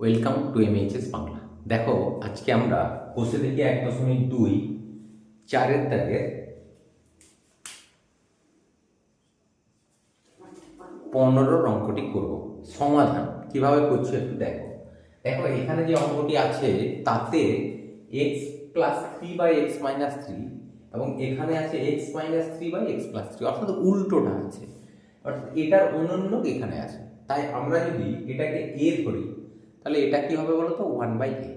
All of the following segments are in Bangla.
ওয়েলকাম টু এমএইচএস বাংলা দেখো, আজকে আমরা কোষে থেকে এক দশমিক দুই চারের দাগের পনেরোর অঙ্কটি করব। সমাধান কীভাবে করছ একটু দেখো। দেখো, এখানে যে অঙ্কটি আছে, তাতে x plus three by x minus three এবং এখানে আছে x minus three by x plus three অর্থাৎ উল্টোটা আছে। অর্থাৎ এটার অনন্য এখানে আছে। তাই আমরা যদি এটাকে এ ধরি তাহলে এটা কি হবে বলো তো ওয়ান বাই এ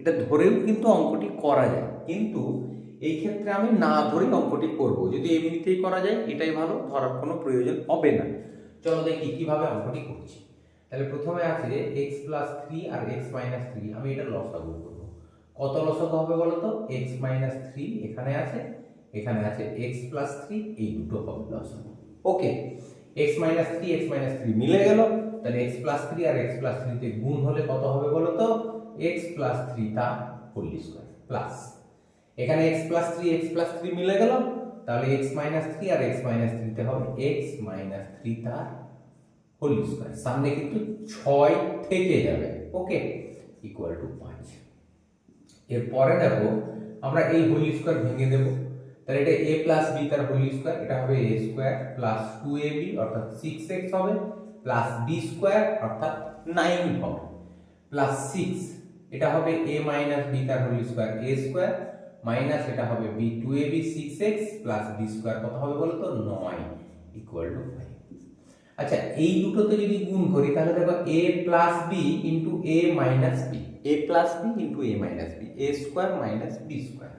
এটা ধরেও কিন্তু অঙ্কটি করা যায়। কিন্তু এই ক্ষেত্রে আমি না ধরেই অঙ্কটি করব। যদি এমনিতেই করা যায়, এটাই ভালো, ধরার কোনো প্রয়োজন হবে না। চলো দেখি কীভাবে অঙ্কটি করছি। তাহলে প্রথমে আছে এক্স প্লাস থ্রি আর এক্স মাইনাস থ্রি আমি এটা লসাগু করব। কত লসাগু হবে বলো তো এক্স মাইনাস থ্রি এখানে আছে। এখানে আছে এক্স প্লাস থ্রি এই দুটো হবে লসাগু okay x minus three x minus three মিলে গেল। তাহলে এক্স প্লাস থ্রি আর এক্স প্লাস থ্রিতে গুণ হলে কত হবে বলো তো এক্স প্লাস থ্রি তা হোল স্কোয়ার প্লাস এখানে x plus three x plus three মিলে গেল। তাহলে এক্স মাইনাস থ্রি আর এক্স মাইনাস থ্রিতে হবে এক্স মাইনাস থ্রি তার হোল স্কোয়ার সামনে কিন্তু ছয় থেকে যাবে ওকে ইকুয়াল টু পাঁচ। এরপরে দেখো, আমরা এই হোল স্কোয়ার ভেঙে দেবো। তাহলে এটা এ প্লাস বি তার হোল স্কোয়ার এটা হবে a square plus two a b অর্থাৎ সিক্স এক্স হবে। প্লাস বি স্কোয়ার অর্থাৎ নাইন হবে। প্লাস সিক্স এটা হবে এ মাইনাস বি তার whole square a square minus এটা হবে b two a b six x plus b square কত হবে বলো তো নয় ইকুয়াল টু ফাইভ আচ্ছা এই দুটোতে যদি গুণ করি, তাহলে দেখো A plus B into A minus B A plus B into A minus B A square minus B square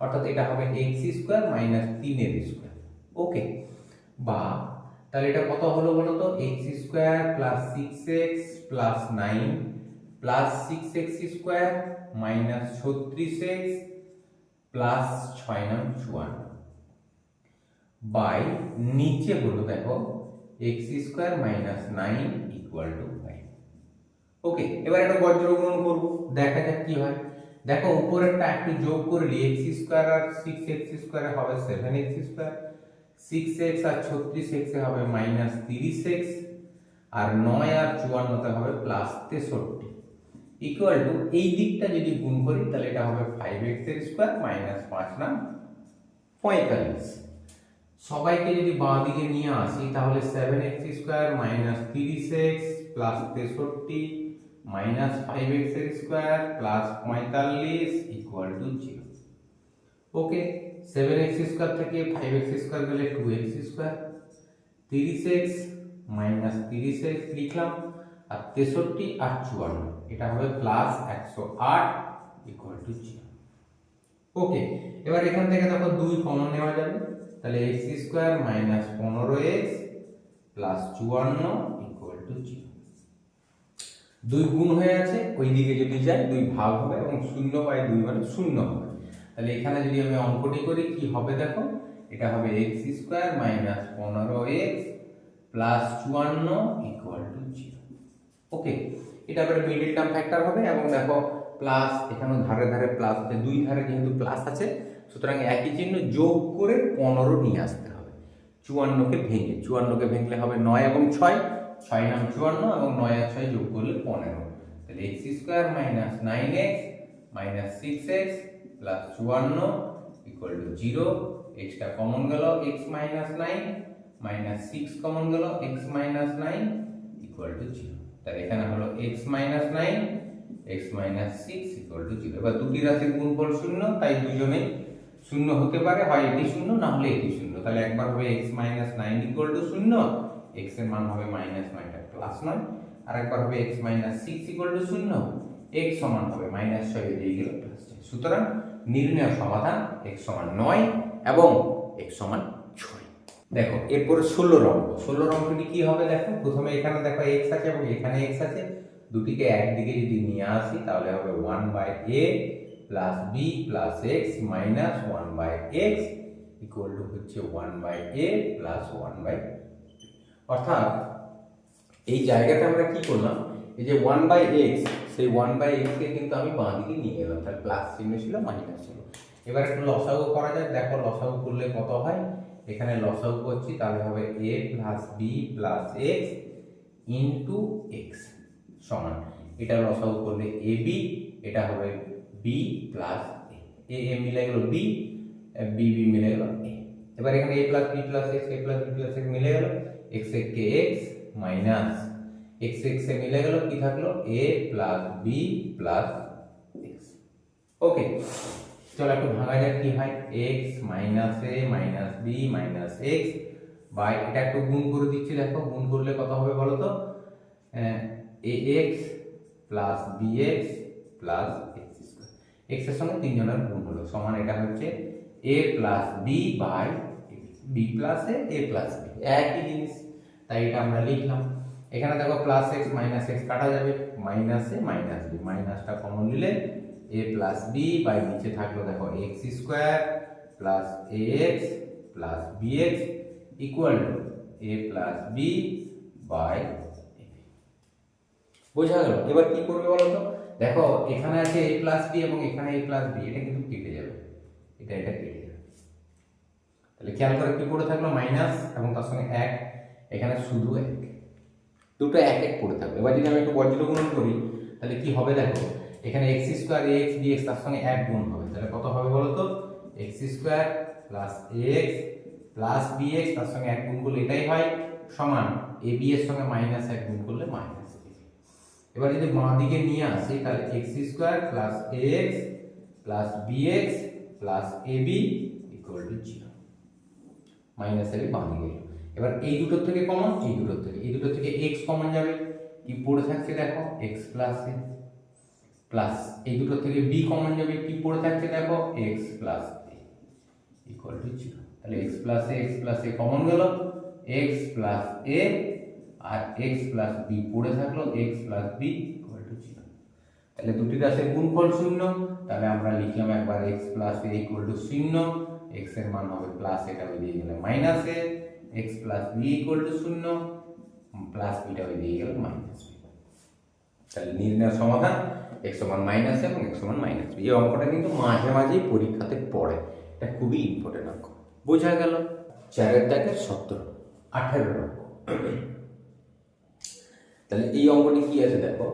অর্থাৎ এটা হবে এক্স স্কোয়ার মাইনাস তিনের স্কোয়ার ওকে বা তাহলে এটা কত হলো বলো তো? X square plus six X plus nine plus six X square minus ছত্রিশ এক্স প্লাস ছয় নাম চুয়ান্ন। বাই নিচে হলো দেখো X square minus nine equal to five okay এবার একটা বজ্র গুণন করব, দেখা যাক কি হয়। দেখো, উপরেরটা একটু যোগ করলে এক্স স্কোয়ার আর সিক্স এক্স স্কোয়ারে হবে seven X square six X আর ছত্রিশ এক্সে হবে মাইনাস তিরিশ এক্স আর নয় আর চুয়ান্নতে হবে প্লাস তেষট্টি। ইকুয়াল টু এই দিকটা যদি গুণ করি, তাহলে এটা হবে ফাইভ এক্সের স্কোয়ার মাইনাস পাঁচ নাম পঁয়তাল্লিশ। সবাইকে যদি বাঁ দিকে নিয়ে আসি, তাহলে সেভেন এক্স স্কোয়ার মাইনাস তিরিশ এক্স প্লাস তেষট্টি মাইনাস ফাইভ এক্সের স্কোয়ার প্লাস পঁয়তাল্লিশ two okay seven X square থেকে ফাইভ এক্স স্কোয়ার গেলে টু এক্স স্কোয়ার তিরিশ এক্স মাইনাস তিরিশ এক্স লিখলাম, আর তেষট্টি আর চুয়ান্ন এটা হবে প্লাস একশো আট ইকুয়াল টু জিরো ওকে এবার এখান থেকে দেখো দুই কমন নেওয়া যাবে, তাহলে এক্স স্কোয়ার মাইনাস পনেরো এক্স প্লাস চুয়ান্ন ইকুয়াল টু জিরো দুই গুণ হয়ে আছে ওই দিকে যদি যাই দুই ভাগ হবে এবং শূন্য বাই দুই মানে শূন্য হবে। তাহলে এখানে যদি আমি অঙ্কটি করি, কি হবে দেখো? এটা হবে এক্স স্কোয়ার মাইনাস পনেরো এক্স প্লাস চুয়ান্ন ইকুয়াল টু জিরো ওকে এটা এবারে মিডিল টার্ম ফ্যাক্টর হবে এবং দেখো প্লাস এখানে ধারে ধারে প্লাস দুই ধারে যেহেতু প্লাস আছে, সুতরাং একই চিহ্ন যোগ করে পনেরো নিয়ে আসতে হবে। চুয়ান্নকে ভেঙে, চুয়ান্নকে ভেঙলে হবে নয় এবং ছয় ছয় নাম চুয়ান্ন এবং নয় আর ছয় যোগ করলে পনেরো। তাহলে X square minus nine X minus six X plus চুয়ান্ন ইকুয়াল টু জিরো এক্সটা কমন গেল X minus nine minus six common গেল X minus nine equal to zero তাহলে এখানে হলো X minus nine X minus six equal to zero এবার দুটি রাশির গুণফল শূন্য, তাই দুজনেই শূন্য হতে পারে, হয় এটি শূন্য, না হলে এটি শূন্য। তাহলে একবার হবে X minus nine equal to শূন্য এক্সের মান হবে মাইনাস নয়টা প্লাস নয়। আর একবার হবে X minus six equal to শূন্য এক্স সমান হবে মাইনাস ছয় এদিকে গেল প্লাস সুতরাং নির্ণয় সমাধান এক সমান নয় এবং এক্স সমান ছয়। দেখো, এরপরে ষোলোর অঙ্ক ষোলোর অঙ্কটি কি হবে দেখো? প্রথমে এখানে দেখো এক্স আছে এবং এখানে এক্স আছে। দুটিকে একদিকে যদি নিয়ে আসি, তাহলে হবে one by A plus B plus X minus one by X equal to হচ্ছে one by A plus one by অর্থাৎ, এই জায়গাটা আমরা কি করলাম? এই যে ওয়ান বাই এক্স সেই ওয়ান বাই এক্সকে কিন্তু আমি বাঁ দিকে নিয়ে গেলাম। তাহলে প্লাস চিহ্ন ছিল মাইনাস ছিল। এবার একটু লসাগু করা যায় দেখো লসাগু করলে কত হয়? এখানে লসাগু করছি, তাহলে হবে A plus B plus X into X সমান। এটা লসাগু করলে এ বি এটা হবে বি প্লাস এ এ মিলে গেল বি বি বি মিলে গেল এ এবার এখানে A plus B plus X A plus B plus X মিলে গেল। এক্স এ কে এক্স মাইনাস এক্স এ মিলে গেল, কি থাকল? A plus B plus X okay চলো একটু ভাঙা যাক, কি হয়? X minus A minus B minus X by এটা একটু গুণ করে দিচ্ছি, দেখো, গুণ করলে কত হবে বলো তো? A X plus B X plus X square এক্সের সঙ্গে তিনজনের গুণ হলো, সমান এটা হচ্ছে A plus B by B plus A A plus B একই জিনিস। তাই এটা আমরা লিখলাম। এখানে দেখো প্লাস এক্স মাইনাস এক্স কাটা যাবে মাইনাস মাইনাস বি মাইনাসটা কমন নিলে এ প্লাস বি বাই নিচে থাকল দেখো X square plus A X plus B X equal to A plus B by বোঝা গেল? এবার কি করবে বলো তো? দেখো এখানে আছে এ প্লাস বি এবং এখানে এ প্লাস বি এটা কিন্তু কেটে যাবে। এটা এটা কেটে যাবে। তাহলে খেয়াল করে কি পড়ে থাকল? মাইনাস এবং তার সঙ্গে এক। এখানে শুধু এক। দুটো এক এক পড়ে থাকবে। এবার যদি আমি একটু বজ্র গুণন করি, তাহলে কি হবে দেখো? এখানে X square X B X তার সঙ্গে এক গুণ হবে। তাহলে কত হবে বলো তো? X square plus X plus B X তার সঙ্গে এক গুণ করলে এটাই হয় সমান। এ বি এর সঙ্গে মাইনাস এক গুণ করলে মাইনাস এবার যদি বাঁ দিকে নিয়ে আসি, তাহলে X square plus X plus B X plus A B equal to zero minus এর বাঁ দিকে। এবার এই দুটোর থেকে কমন এই দুটোর থেকে। এই দুটোর থেকে এক্স কমন যাবে। কি পড়ে থাকছে দেখো? এক্স প্লাস এ প্লাস এই দুটোর থেকে বি কমন যাবে। কি পড়ে থাকছে দেখো? X plus equal to zero তাহলে X plus A X plus A common গেল। এক্স প্লাস এ আর এক্স প্লাস বি পড়ে থাকল। X plus B equal to zero তাহলে দুটি রাশির গুণফল শূন্য। তাহলে আমরা লিখলাম একবার X plus A equal to শূন্য। এক্সের মান হবে প্লাস এটা বেরিয়ে গেলে minus A X plus B equal to শূন্য প্লাস বিটা বেরিয়ে গেল মাইনাস বি তাহলে নির্ণয় সমাধান এক্স সমান মাইনাস এবং এক্স সমান মাইনাস এই অঙ্কটা কিন্তু মাঝে মাঝেই পরীক্ষাতে পড়ে। এটা খুবই ইম্পর্টেন্ট অঙ্ক। বোঝা গেল? চারের দাগের সতেরো আঠেরো অঙ্ক। তাহলে এই অঙ্কটি কি আছে দেখো?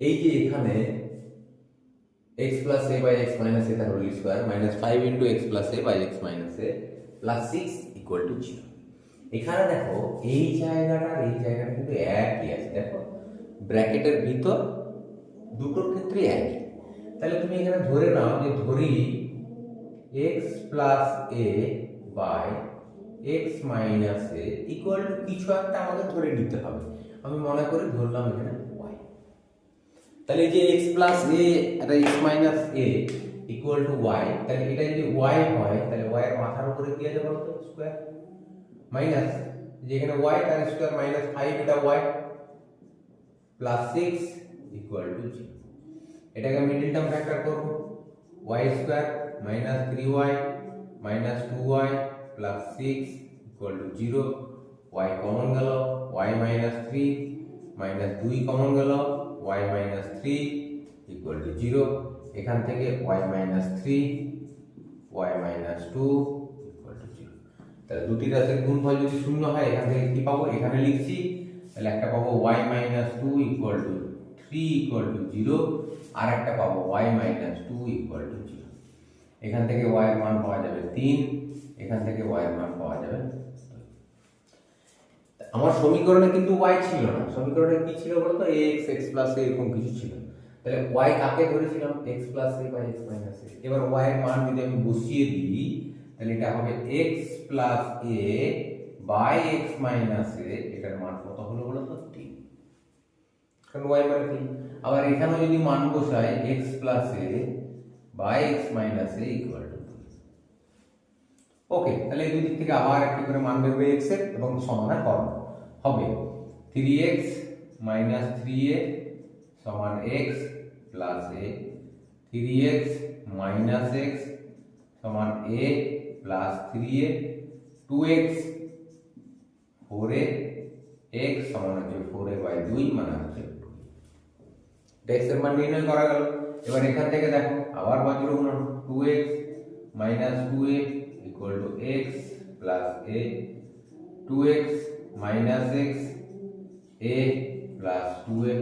এই যে এখানে X plus A by X minus A তার whole square minus five into X plus A by X minus A plus six equal to zero এখানে দেখো, এই জায়গাটা এই জায়গাটা কিন্তু একই আছে। দেখো, ব্র্যাকেটের ভিতর দুটোর ক্ষেত্রে একই। তাহলে তুমি এখানে ধরে নাও যে ধরি X plus A by X minus A equal to কিছু একটা আমাদের ধরে নিতে হবে। আমি মনে করি ধরলাম এখানে ওয়াই তাহলে যে X plus A R X minus A equal to Y তাহলে এটা যদি ওয়াই হয়, তাহলে ওয়াই এর মাথার উপরে আছে বলতো? স্কোয়ার মাইনাস যেখানে ওয়াই তার স্কোয়ার মাইনাস ফাইভ এটা Y plus six equal to zero এটাকে মিডিল টার্ম ফ্যাক্টর করব? Y square minus three Y minus two Y plus six equal to zero Y common গেল ওয়াই মাইনাস থ্রি মাইনাস দুই কমন গেল Y minus three equal to zero এখান থেকে Y minus three Y minus two equal to zero তাহলে দুটি রাশির গুণফল যদি শূন্য হয়, এখান থেকে কি পাবো? এখানে লিখছি, তাহলে একটা পাবো Y minus two equal to three equal to zero আর একটা পাবো Y minus two equal to zero এখান থেকে ওয়াই এর মান পাওয়া যাবে তিন, এখান থেকে ওয়াই এর মান পাওয়া যাবে আমার সমীকরণে কিন্তু ওয়াই ছিল না। সমীকরণে কি ছিল বলতো? এক্স এক্স প্লাস এরকম কিছু ছিল। তাহলে ওয়াই কাকে ধরেছিলাম? X plus A by X minus A এবার ওয়াই এর মান যদি আমি বসিয়ে দিই তাহলে এটা হবে X plus A by X minus A এটার মান কত হলো বলো তো তিন কারণ ওয়াই মানে তিন আবার এখানেও যদি মান বসাই X plus A by X minus A equal to okay তাহলে এই দুই দিক থেকে আবার একটি করে মান বেরোবে এক্সের এবং সমাধান করো হবে three X minus three A সমান X plus A three X minus X সমান A plus three A two X four A X সমান হচ্ছে ফোর এ বাই দুই মানে হচ্ছে এক্সের মান নির্ণয় করা গেল। এবার এখান থেকে দেখো, আবার বজ্র গুণন two X minus two A equal to X plus A two X minus X A plus two A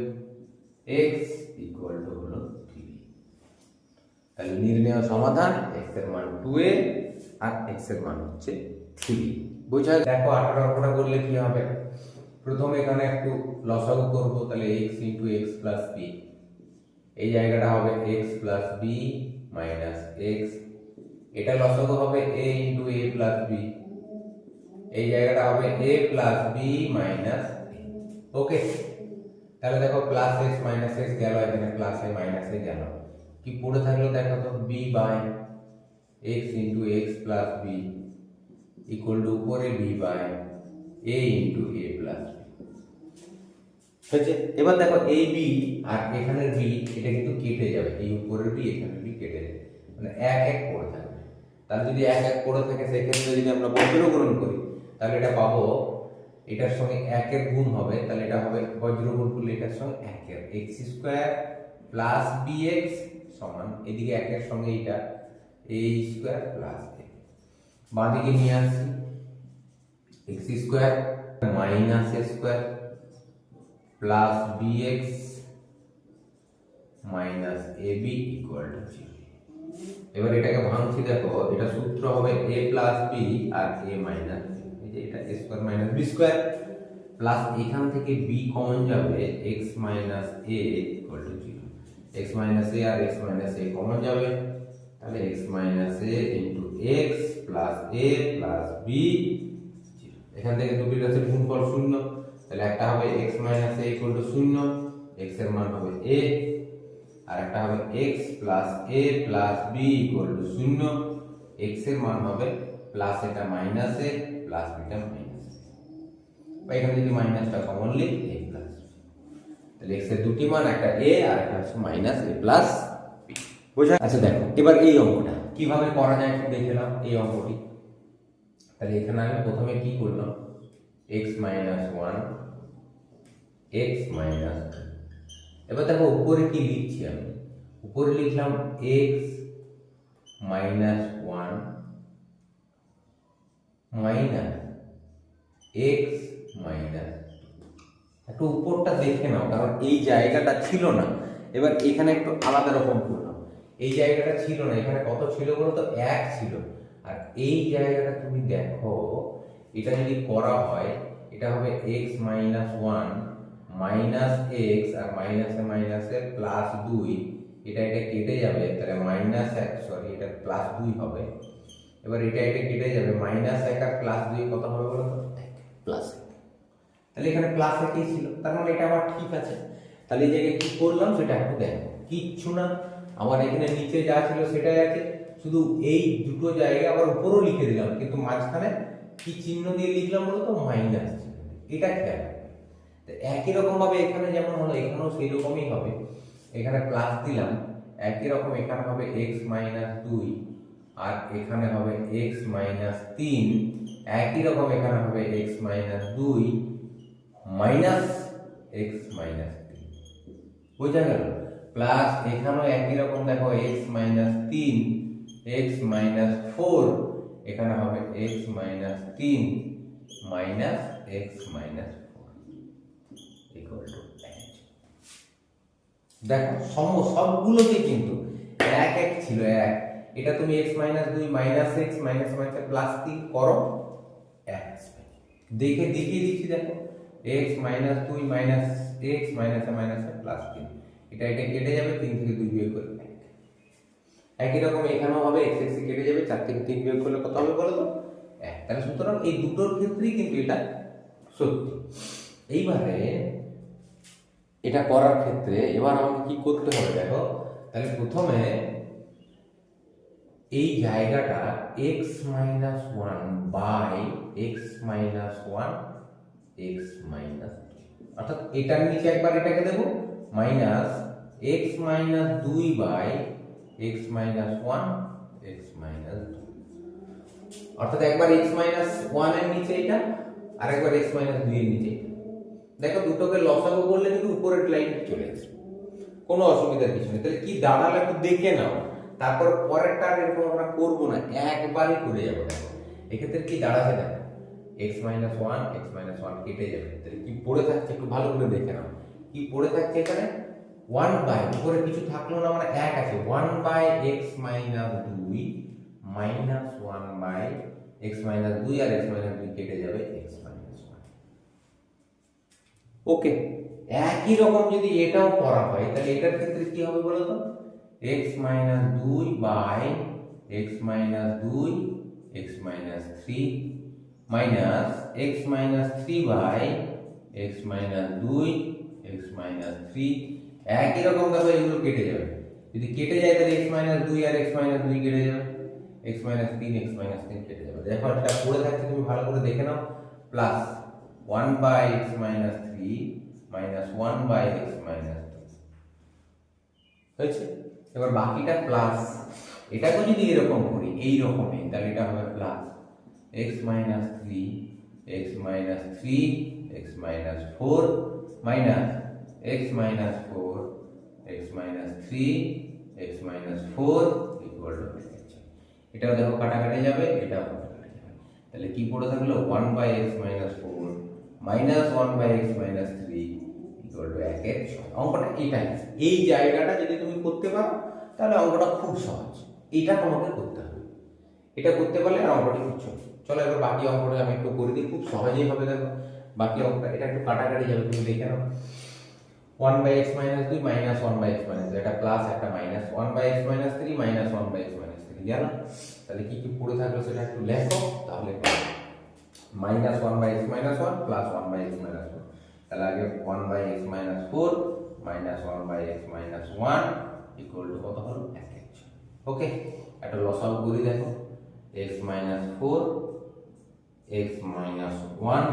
X equal to হলো থ্রি তাহলে নির্ণয় সমাধান এক্সের মান টু এ আর এক্সের মান হচ্ছে থ্রি বোঝা দেখো আঠারো আঠারো করলে কি হবে? প্রথমে এখানে একটু লসাগু করব, তাহলে X into X plus B এই জায়গাটা হবে X plus B minus X এটা লসাগু হবে A into A plus B এই জায়গাটা হবে A plus B minus okay তাহলে দেখো প্লাস এক্স মাইনাস এক্স গেল, এখানে প্লাস এ মাইনাস গেল। কি পড়ে থাকল দেখো তো? B by X into X plus B equal to উপরে B by A into A plus B হয়েছে? এবার দেখো এই বি আর এখানের বি এটা কিন্তু কেটে যাবে। এই উপরের বি এখানের বি কেটে যাবে। মানে এক এক পড়ে থাকবে। তাহলে যদি এক এক পড়ে থাকে, সেক্ষেত্রে যদি আমরা বজ্রগ্রহণ করি, তাহলে এটা পাবো, এটার সঙ্গে একের গুণ হবে, তাহলে এটা হবে বজ্রগুণ করলে এটার সঙ্গে একের। X square plus B X সমান। এদিকে একের সঙ্গে এটা এ স্কোয়ার প্লাস এ বাঁদিকে নিয়ে আসছি X square minus A square plus B X minus A B equal to zero এবার এটাকে ভাঙছি, দেখো, এটা সূত্র হবে এ প্লাস বি আর এ মাইনাস এই যে এটা A square minus B square plus এখান থেকে বি কমন যাবে X minus A equal to zero X minus A R x minus A common যাবে। তাহলে X minus A into X plus A plus B এখান থেকে দুটি রাশির গুণফল শূন্য। তাহলে একটা হবে X minus A equal to শূন্য এক্সের মান হবে এ আর একটা হবে x plus A plus B equal to শূন্য, x এর মান হবে প্লাস এটা মাইনাস এ প্লাস বিটা মাইনাস বা এখানে যদি মাইনাসটা কমন লিখ a প্লাস তাহলে x এর দুটি মান, একটা a আর একটা হচ্ছে মাইনাস a প্লাস বোঝা আচ্ছা দেখো, এবার এই অঙ্কটা। কীভাবে করা যায় একটু দেখে এই অঙ্কটি। তাহলে এখানে আমি প্রথমে কি করলাম? x minus one x minus এবার দেখো, উপরে কি লিখছি আমি? উপরে লিখলাম X minus one minus X minus একটু উপরটা দেখে নাও, কারণ এই জায়গাটা ছিল না। এবার এখানে একটু আলাদা রকম করলাম এই জায়গাটা ছিল না, এখানে কত ছিল বলো তো? এক ছিল। আর এই জায়গাটা তুমি দেখো, এটা যদি করা হয়, এটা হবে X minus one minus X আর মাইনাসে মাইনাসে প্লাস দুই, এটা এটা কেটে যাবে, তাহলে মাইনাস এক সরি এটা প্লাস দুই হবে। এবার এটা এটা কেটে যাবে মাইনাস এক আর প্লাস দুই কত হবে বলো তো? প্লাস তাহলে এখানে প্লাস একই ছিল, তার মানে এটা আমার ঠিক আছে। তাহলে এই জায়গায় কি করলাম সেটা একটু দেখো। কিচ্ছু না। আমার এখানে নিচে যা ছিল সেটাই আছে। শুধু এই দুটো জায়গায় আবার উপরও লিখে দিলাম, কিন্তু মাঝখানে কি চিহ্ন দিয়ে লিখলাম বলতো? মাইনাস এটা খেয়াল একই রকম ভাবে এখানে যেমন হলো, এখানেও সেই রকমই হবে। এখানে প্লাস দিলাম, একই রকম এখানে হবে এক্স মাইনাস দুই, আর এখানে হবে এক্স মাইনাস তিন, একই রকম এখানে হবে এক্স মাইনাস দুই মাইনাস এক্স মাইনাস তিন। বোঝা গেল? প্লাস এখানেও একই রকম দেখো এক্স মাইনাস তিন এক্স মাইনাস ফোর এখানে হবে এক্স মাইনাস তিন মাইনাস এক্স মাইনাস ফোর দেখো সম সবগুলোতে কিন্তু এক এক ছিল এক। এটা তুমি এক্স মাইনাস দুই minus X minus minus plus তিন করো, এক। দেখে দেখিয়ে দিচ্ছি দেখো এক্স মাইনাস দুই minus X minus minus plus তিন। এটা এটা কেটে যাবে, তিন থেকে দুই বিয়োগ করে একই রকম এখানেও হবে, এক্স এক্স কেটে যাবে, চার থেকে তিন বিয়োগ করলে কত হবে বলো তো? এক। তাহলে সুতরাং এই দুটোর ক্ষেত্রেই কিন্তু এটা সত্যি। এইবারে এটা করার ক্ষেত্রে এবার আমাকে কি করতে হবে দেখো, তাহলে প্রথমে এই জায়গাটা x minus one by X minus one X minus অর্থাৎ এটার নিচে একবার এটাকে দেবো মাইনাস এক্স মাইনাস দুই by X minus one X minus অর্থাৎ একবার এক্স মাইনাস ওয়ানের নিচে এটা, আর একবার এক্স মাইনাস দুই এর নিচে। দেখো দুটোকে লসাগু করলে কিন্তু উপরের লাইন চলে আসবে। কোনো অসুবিধার কিছু নেই। তাহলে কি দাঁড়াল একটু দেখে নাও। তারপর পরেরটা আর এরকম আমরা করব না, একবারই করে যাব। দেখো এক্ষেত্রে কি দাঁড়াবে দেখো X minus one X minus one কেটে যাবে। তাহলে কি পড়ে থাকছে একটু ভালো করে দেখে নাও। কি পড়ে থাকছে এখানে? ওয়ান বাই উপরে কিছু থাকল না মানে এক আছে ওয়ান বাই এক্স মাইনাস দুই minus one by X minus দুই আর এক্স মাইনাস দুই কেটে যাবে এক্স মাইনাস ওয়ান ওকে একই রকম যদি এটাও করা হয় তাহলে এটার ক্ষেত্রে কি হবে বলো তো এক্স মাইনাস দুই বাই এক্স মাইনাস দুই X minus three minus X minus three by X minus দুই এক্স মাইনাস থ্রি একই রকম ভাবে এগুলো কেটে যাবে। যদি কেটে যায় তাহলে এক্স মাইনাস দুই আর এক্স মাইনাস দুই কেটে যাবে। এক্স মাইনাস তিন এক্স মাইনাস তিন কেটে যাবে। দেখো এটা পড়ে থাকছে, তুমি ভালো করে দেখে নাও। Plus one by X minus three minus one by X minus হয়েছে? এবার বাকিটা প্লাস এটাকে যদি এরকম করি এই রকমই তাহলে এটা হবে plus x minus three x minus three x minus four minus x minus four x minus three x minus four equal to এটাও দেখো কাটাকাটি যাবে, এটাও কাটাকাটি যাবে। তাহলে কি পড়ে থাকল? One by x minus four minus one by x minus three equal to এক এক ছয় অঙ্কটা এটাই। এই জায়গাটা যদি তুমি করতে পারো, তাহলে অঙ্কটা খুব সহজ। এটা তোমাকে করতে হবে। এটা করতে পারলে আর অঙ্কটি কিচ্ছু না। চলো এবার বাকি অঙ্কটা আমি একটু করে দিই। খুব সহজেই হবে দেখো। বাকি অঙ্কটা, এটা একটু কাটাকাটি যাবে, তুমি দেখে নাও। ওয়ান বাই এক্স মাইনাস দুই minus one by x minus একটা প্লাস একটা minus one by x minus three minus one by x minus three গেল তাহলে কি কি পড়ে থাকল সেটা একটু লেখো তাহলে minus one by x minus one plus one by x minus one তাহলে আগে one by x minus four minus one by x minus one equal to কত হলো এক এক ওকে একটা লসাও করি দেখো x minus four x minus one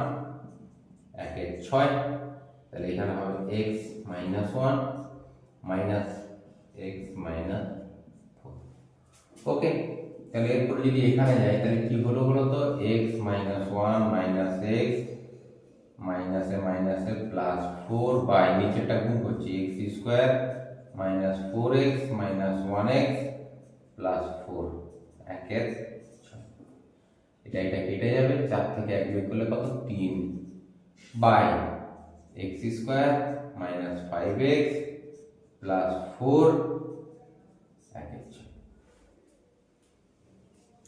এক এক ছয় তাহলে এখানে হবে x minus one minus x minus four okay তাহলে এরপরে যদি এখানে যাই তাহলে কি হলো বলো তো x minus one minus x মাইনাসে মাইনাসে প্লাস ফোর বাই নিচেটা গুণ করছি x square minus four x minus one x plus four একের ছয় এটা এটা কেটে যাবে চার থেকে এক বিয়োগ করলে কত তিন by minus five x plus four একের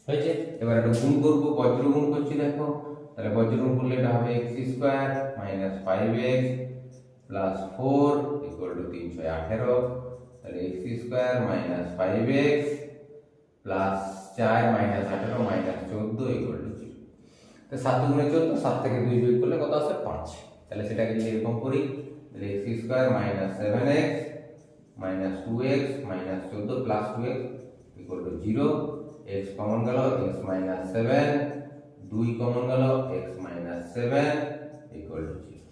হয়েছে? এবার একটা গুণ করব বজ্র গুণ করছি দেখো? তাহলে বজ্র গুণ করলে এটা হবে x square minus five x plus four equal to তিন ছয় আঠেরো। তাহলে x square minus five x plus চার মাইনাস আঠেরো মাইনাস চোদ্দ ইকুয়াল টু জিরো তো সাত গুণে চোদ্দ, সাত থেকে দুই বিয়োগ করলে কত আসে? পাঁচ। তাহলে সেটাকে যদি এরকম করি, তাহলে x square minus seven x minus two x minus চোদ্দ plus two x equal to zero x common গেল এক্স মাইনাস সেভেন দুই কমন গেল x minus seven equal to zero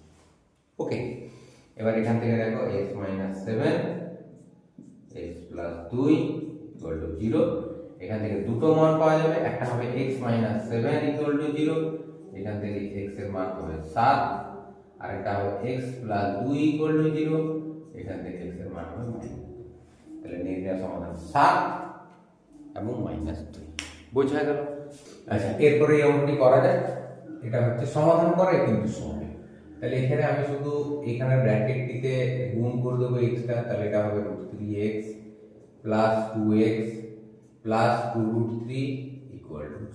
okay এবার এখান থেকে দেখো x minus seven x plus দুই ইকুয়াল টু জিরো এখান থেকে দুটো মান পাওয়া যাবে, একটা হবে x minus seven equal to zero এখান থেকে এক্সের মান হবে সাত আর এটা হবে এক্স প্লাস দুই ইকুয়াল টু জিরো এখান থেকে এক্সের মান হবে মাইনাস তাহলে নির্ণয় সমাধান সাত এবং মাইনাস দুই বোঝা গেল? আচ্ছা এরপরে অঙ্কটি করা যায় এটা হচ্ছে সমাধান করে কিন্তু সহজ। তাহলে এখানে আমি শুধু এখানে ব্র্যাকেটটিতে গুণ করে দেবো এক্সটা তাহলে এটা হবে root three x plus two x plus two root three equal to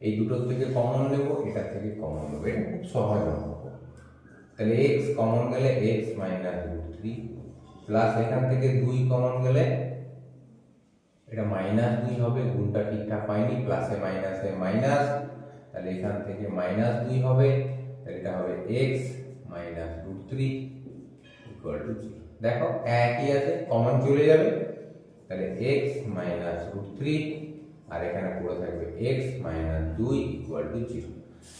এই দুটোর থেকে কমন নেব এটা থেকে কমন নেব। এটা খুব সহজ অঙ্ক। তাহলে এক্স কমন গেলে x minus root three plus এখান থেকে দুই কমন গেলে এটা মাইনাস দুই হবে, গুণটা ঠিকঠাক হয়নি প্লাসে মাইনাসে মাইনাস তাহলে এখান থেকে মাইনাস দুই হবে, তাহলে এটা হবে x minus root three equal to zero দেখো, একই আছে কমন চলে যাবে, তাহলে এক্স মাইনাস রুট থ্রি আর এখানে পুরো থাকবে এক্স মাইনাস দুই ইকুয়াল টু জিরো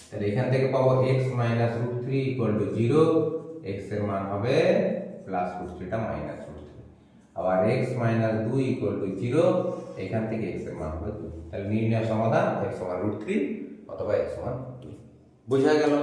তাহলে এখান থেকে পাবো x minus root three equal to zero এক্সের মান হবে প্লাস রুট থ্রিটা মাইনাস রুট থ্রি আবার এক্স মাইনাস দুই ইকুয়াল টু জিরো এখান থেকে এক্সের মান হবে দুই তাহলে নির্ণয় সমাধান এক্স সমান রুট থ্রি অথবা এক্স সমান দুই বোঝা গেল?